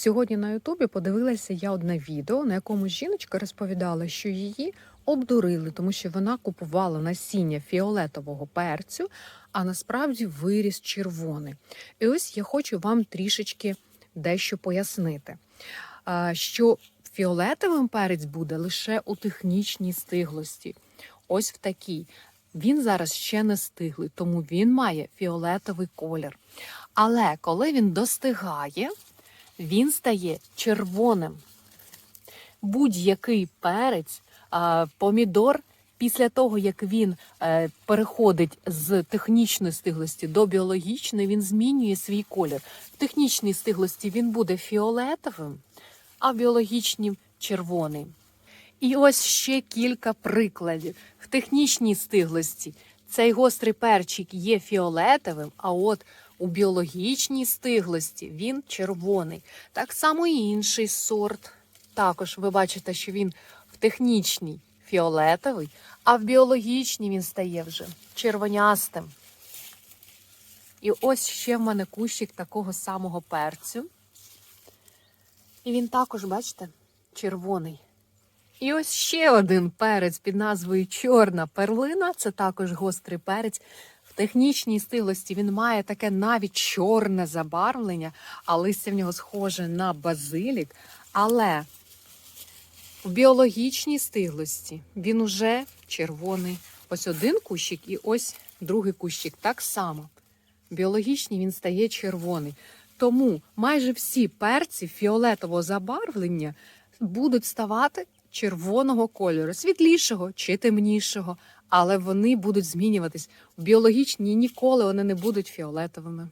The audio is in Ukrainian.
Сьогодні на Ютубі подивилася я одне відео, на якому жіночка розповідала, що її обдурили, тому що вона купувала насіння фіолетового перцю, а насправді виріс червоний. І ось я хочу вам трішечки дещо пояснити, що фіолетовим перець буде лише у технічній стиглості. Ось в такій. Він зараз ще не стиглий, тому він має фіолетовий колір. Але коли він достигає, він стає червоним. Будь-який перець, помідор, після того, як він е, переходить з технічної стиглості до біологічної, він змінює свій колір. В технічній стиглості він буде фіолетовим, а в біологічній червоним. І ось ще кілька прикладів. В технічній стиглості цей гострий перчик є фіолетовим, а от у біологічній стиглості він червоний. Так само і інший сорт. Також ви бачите, що він в технічній фіолетовий, а в біологічній він стає вже червонястим. І ось ще в мене кущик такого самого перцю. І він також, бачите, червоний. І ось ще один перець під назвою Чорна перлина. Це також гострий перець. Технічній стилості він має таке навіть чорне забарвлення, а листя в нього схоже на базилік. Але в біологічній стиглості він уже червоний. Ось один кущик і ось другий кущик. Так само. Біологічній він стає червоний. Тому майже всі перці фіолетового забарвлення будуть ставати червоного кольору, світлішого чи темнішого, але вони будуть змінюватись. В біологічній ніколи вони не будуть фіолетовими.